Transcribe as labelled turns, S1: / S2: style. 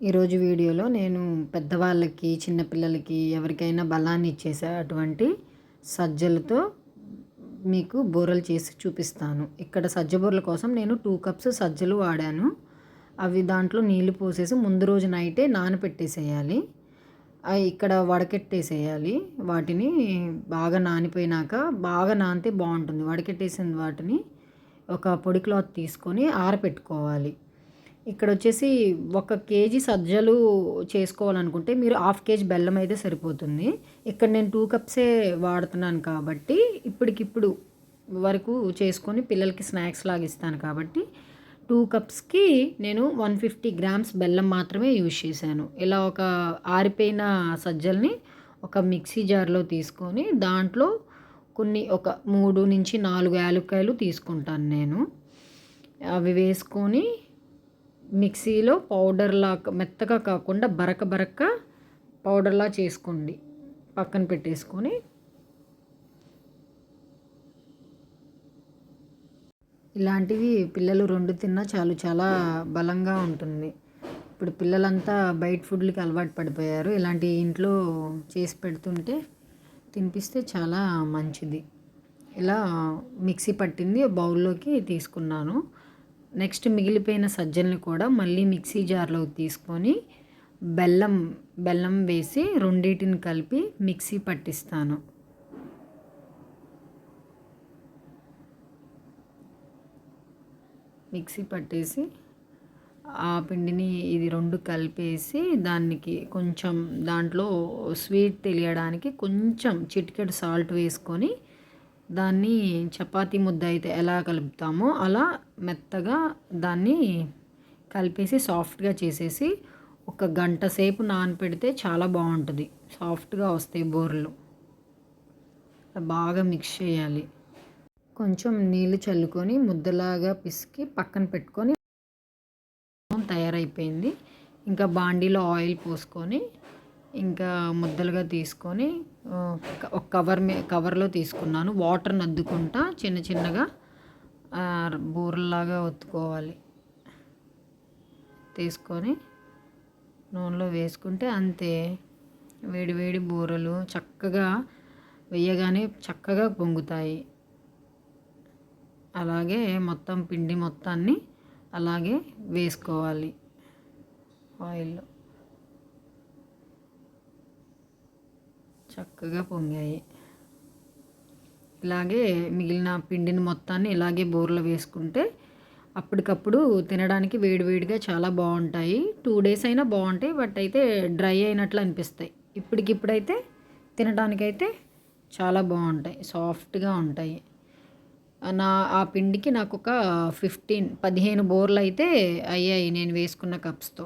S1: ఈరోజు వీడియోలో నేను పెద్దవాళ్ళకి చిన్నపిల్లలకి ఎవరికైనా బలాన్ని ఇచ్చేసే అటువంటి సజ్జలతో మీకు బూరలు చేసి చూపిస్తాను. ఇక్కడ సజ్జ బూరల కోసం నేను టూ కప్స్ సజ్జలు వాడాను. అవి దాంట్లో నీళ్ళు పోసేసి ముందు రోజు నైటే నానపెట్టేసేయాలి. అవి ఇక్కడ వడకెట్టేసేయాలి. వాటిని బాగా నానిపోయినాక బాగా నానితే బాగుంటుంది. వడకెట్టేసిన వాటిని ఒక పొడి క్లాత్ తీసుకొని ఆరపెట్టుకోవాలి. ఇక్కడ వచ్చేసి ఒక కేజీ సజ్జలు చేసుకోవాలనుకుంటే మీరు హాఫ్ కేజీ బెల్లం అయితే సరిపోతుంది. ఇక్కడ నేను టూ కప్సే వాడుతున్నాను కాబట్టి ఇప్పటికిప్పుడు వరకు చేసుకొని పిల్లలకి స్నాక్స్ లాగా ఇస్తాను కాబట్టి టూ కప్స్కి నేను వన్ ఫిఫ్టీ గ్రామ్స్ బెల్లం మాత్రమే యూజ్ చేశాను. ఇలా ఒక ఆరిపోయిన సజ్జల్ని ఒక మిక్సీ జార్లో తీసుకొని దాంట్లో కొన్ని ఒక మూడు నుంచి నాలుగు యాలుక్కాయలు తీసుకుంటాను నేను. అవి వేసుకొని మిక్సీలో పౌడర్లా మెత్తగా కాకుండా బరక బరక పౌడర్లా చేసుకోండి. పక్కన పెట్టేసుకొని. ఇలాంటివి పిల్లలు రెండు తిన్నా చాలు చాలా బలంగా ఉంటుంది. ఇప్పుడు పిల్లలంతా బయట ఫుడ్లకి అలవాటు పడిపోయారు. ఇలాంటి ఇంట్లో చేసి పెడుతుంటే తినిపిస్తే చాలా మంచిది. ఇలా మిక్సీ పట్టింది బౌల్లోకి తీసుకున్నాను. నెక్స్ట్ మిగిలిపోయిన సజ్జల్ని కూడా మళ్ళీ మిక్సీ జార్లోకి తీసుకొని బెల్లం బెల్లం వేసి రెండింటిని కలిపి మిక్సీ పట్టిస్తాను. మిక్సీ పట్టేసి ఆ పిండిని ఇది రెండు కలిపేసి దానికి కొంచెం దాంట్లో స్వీట్ తెలియడానికి కొంచెం చిటికెడు సాల్ట్ వేసుకొని దాన్ని చపాతీ ముద్ద అయితే ఎలా కలుపుతామో అలా మెత్తగా దాన్ని కలిపేసి సాఫ్ట్గా చేసేసి ఒక గంట సేపు నానపెడితే చాలా బాగుంటుంది. సాఫ్ట్గా వస్తాయి బోర్లు. బాగా మిక్స్ చేయాలి. కొంచెం నీళ్ళు చల్లుకొని ముద్దలాగా పిసికి పక్కన పెట్టుకొని తయారైపోయింది. ఇంకా బాండీలో ఆయిల్ పోసుకొని ఇంకా ముద్దలుగా తీసుకొని ఒక కవర్ మీ కవర్లో తీసుకున్నాను. వాటర్ని అద్దుకుంటా చిన్న చిన్నగా బూరల్లాగా ఒత్తుకోవాలి. తీసుకొని నూనెలో వేసుకుంటే అంతే. వేడివేడి బూరలు చక్కగా వేయగానే చక్కగా పొంగుతాయి. అలాగే మొత్తం పిండి మొత్తాన్ని అలాగే వేసుకోవాలి ఆయిల్లో. చక్కగా పొంగాయి. ఇలాగే మిగిలిన పిండిని మొత్తాన్ని ఇలాగే బోర్లో వేసుకుంటే అప్పటికప్పుడు తినడానికి వేడివేడిగా చాలా బాగుంటాయి. టూ డేస్ అయినా బాగుంటాయి బట్ అయితే డ్రై అయినట్లు అనిపిస్తాయి. ఇప్పటికిప్పుడైతే తినడానికైతే చాలా బాగుంటాయి సాఫ్ట్గా ఉంటాయి. నా ఆ పిండికి నాకు ఒక ఫిఫ్టీన్ పదిహేను బోర్లు అయితే అయ్యాయి నేను వేసుకున్న కప్స్తో.